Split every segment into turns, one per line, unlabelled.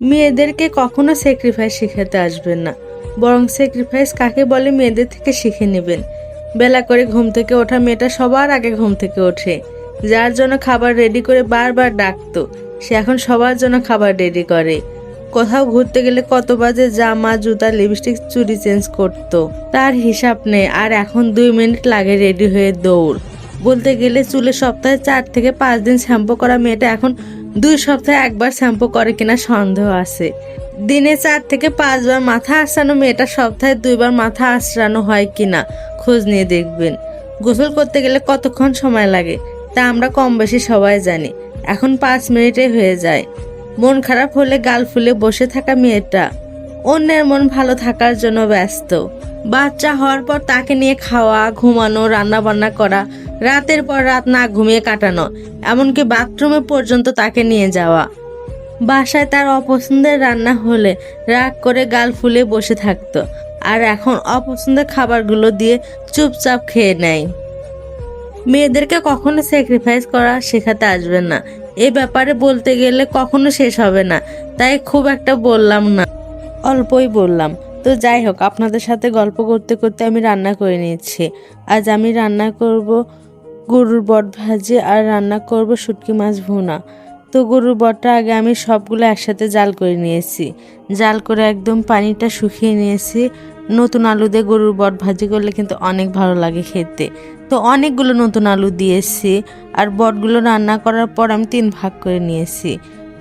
মেয়েদেরকে কখনো স্যাক্রিফাইস শেখাতে আসবেন না। বরং স্যাক্রিফাইস কাকে বলে মেয়েদের থেকে শিখে নেবেন। বেলা করে ঘুম থেকে ওঠা মেয়েটা সবার আগে ঘুম থেকে ওঠে। যার জন্য খাবার রেডি করে বারবার ডাকতো, সে এখন সবার জন্য খাবার রেডি করে। কোথাও ঘুরতে গেলে কত বাজে জামা, জুতা লিপস্টিক চুরি চেঞ্জ করতো। তার হিসাব নেই, আর এখন দুই মিনিট লাগে রেডি হয়ে দৌড়। বলতে গেলে চুলে সপ্তাহে চার থেকে পাঁচ দিন শ্যাম্পু করা মেয়েটা এখন দুই সপ্তাহে একবার শ্যাম্পু করে কিনা সন্দেহ আছে। দিনে চার থেকে পাঁচবার মাথা আঁচড়ানো মেয়েটা সপ্তাহে দুইবার মাথা আঁচড়ানো হয় কিনা খোঁজ নিয়ে দেখবেন। গোসল করতে গেলে কতক্ষণ সময় লাগে তা আমরা কম বেশি সবাই জানি। এখন পাঁচ মিনিটে হয়ে যায়। মন খারাপ হলে গাল ফুলে বসে থাকা মেয়েটা। অন্যের মন ভালো থাকার জন্য ব্যস্ত। বাচ্চা হওয়ার পর তাকে নিয়ে খাওয়া, ঘুমানো রান্না বান্না করা রাতের পর রাত না ঘুমিয়ে কাটানো, এমনকি বাথরুমে পর্যন্ত তাকে নিয়ে যাওয়া। বাসায় তার অপছন্দের রান্না হলে রাগ করে গাল ফুলে বসে থাকতো, আর এখন অপছন্দের খাবারগুলো দিয়ে চুপচাপ খেয়ে নেয়। মেয়েদেরকে কখনো স্যাক্রিফাইস করা শেখাতে আসবেন না। এ ব্যাপারে বলতে গেলে কখনো শেষ হবে না, তাই খুব একটা বললাম না। অল্পই বললাম, তো যাই হোক, আপনাদের সাথে গল্প করতে করতে আমি রান্না করে নিয়েছি আজ আমি রান্না করব গরুর বট ভাজি আর রান্না করব শুটকি মাছ ভুনা। তো গরুর বটটা আগে আমি সবগুলো একসাথে জাল করে নিয়েছি। জাল করে একদম পানিটা শুকিয়ে নিয়েছি। নতুন আলু দিয়ে গরুর বট ভাজি করলে কিন্তু অনেক ভালো লাগে খেতে। তো অনেকগুলো নতুন আলু দিয়েছি আর বটগুলো রান্না করার পর আমি তিন ভাগ করে নিয়েছি।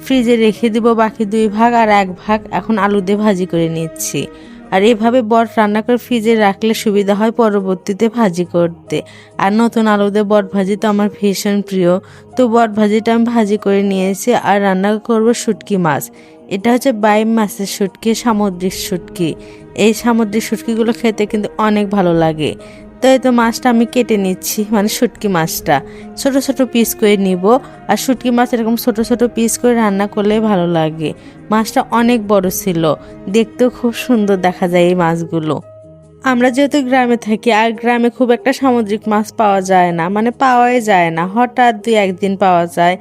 ফ্রিজে রেখে দিব বাকি দুই ভাগ আর এক ভাগ এখন আলু দিয়ে ভাজি করে নিচ্ছি। আর এভাবে বট রান্না করে ফ্রিজে রাখলে সুবিধা হয় পরবর্তীতে ভাজি করতে। আর নতুন আলুতে বট ভাজি তো আমার ভীষণ প্রিয়। তো বট ভাজিটা আমি ভাজি করে নিয়েছি আর রান্না করব শুটকি মাছ। এটা হচ্ছে বাই মাছের শুটকি, সামুদ্রিক শুটকি। এই সামুদ্রিক শুটকিগুলো খেতে কিন্তু অনেক ভালো লাগে। তো এই তো মাছটা আমি কেটে নিচ্ছি মানে শুটকি মাছটা। ছোট ছোট পিস করে নিব, আর শুটকি মাছ এরকম ছোট ছোট পিস করে রান্না করলে ভালো লাগে। মাছটা অনেক বড় ছিল, দেখতেও খুব সুন্দর দেখা যায় এই মাছগুলো। আমরা যেহেতু গ্রামে থাকি, আর গ্রামে খুব একটা সামুদ্রিক মাছ পাওয়া যায় না মানে পাওয়াই যায় না, হঠাৎ দুই একদিন পাওয়া যায়।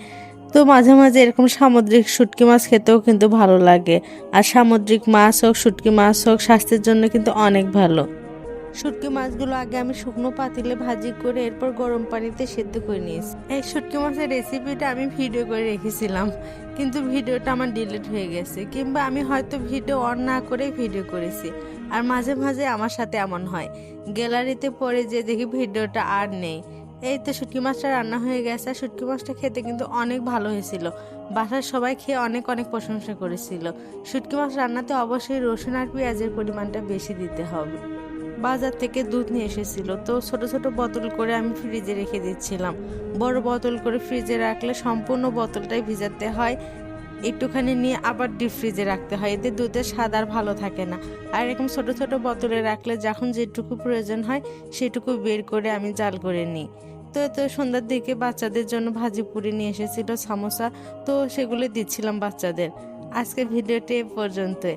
তো মাঝে মাঝে এরকম সামুদ্রিক শুটকি মাছ খেতেও কিন্তু ভালো লাগে, আর সামুদ্রিক মাছ হোক, শুটকি মাছ হোক, স্বাস্থ্যের জন্য কিন্তু অনেক ভালো। শুটকি মাছগুলো আগে আমি শুকনো পাতিলে ভাজি করে এরপর গরম পানিতে সেদ্ধ করে নিয়েছি। এই শুটকি মাছের রেসিপিটা আমি ভিডিও করে রেখেছিলাম, কিন্তু ভিডিওটা আমার ডিলিট হয়ে গেছে, কিংবা আমি হয়তো ভিডিও অন না করে ভিডিও করেছি, আর মাঝে মাঝে আমার সাথে এমন হয়। গ্যালারিতে পরে যে দেখি ভিডিওটা আর নেই। এই তো শুটকি মাছটা রান্না হয়ে গেছে, আর শুটকি মাছটা খেতে কিন্তু অনেক ভালো হয়েছিল। বাসার সবাই খেয়ে অনেক অনেক প্রশংসা করেছিল। শুটকি মাছ রান্নাতে অবশ্যই রসুন আর পেঁয়াজের পরিমাণটা বেশি দিতে হবে। বাজার থেকে দুধ নিয়ে এসেছিল। তো ছোট ছোট বোতল করে আমি ফ্রিজে রেখে দিচ্ছিলাম। বড় বোতল করে ফ্রিজে রাখলে সম্পূর্ণ বোতলটাই ভিজাতে হয়। একটুখানি নিয়ে আবার ডিপ ফ্রিজে রাখতে হয়। এতে দুধের স্বাদ আর ভালো থাকে না। আর এরকম ছোট ছোট বোতলে রাখলে যখন যেটুকু প্রয়োজন হয়, সেটুকু বের করে আমি জাল করে নিই। তো তো সন্ধ্যার দিকে বাচ্চাদের জন্য ভাজি পুরি নিয়ে এসেছিল, সামোসা। তো সেগুলো দিচ্ছিলাম বাচ্চাদের। আজকে ভিডিওটি এ পর্যন্তই।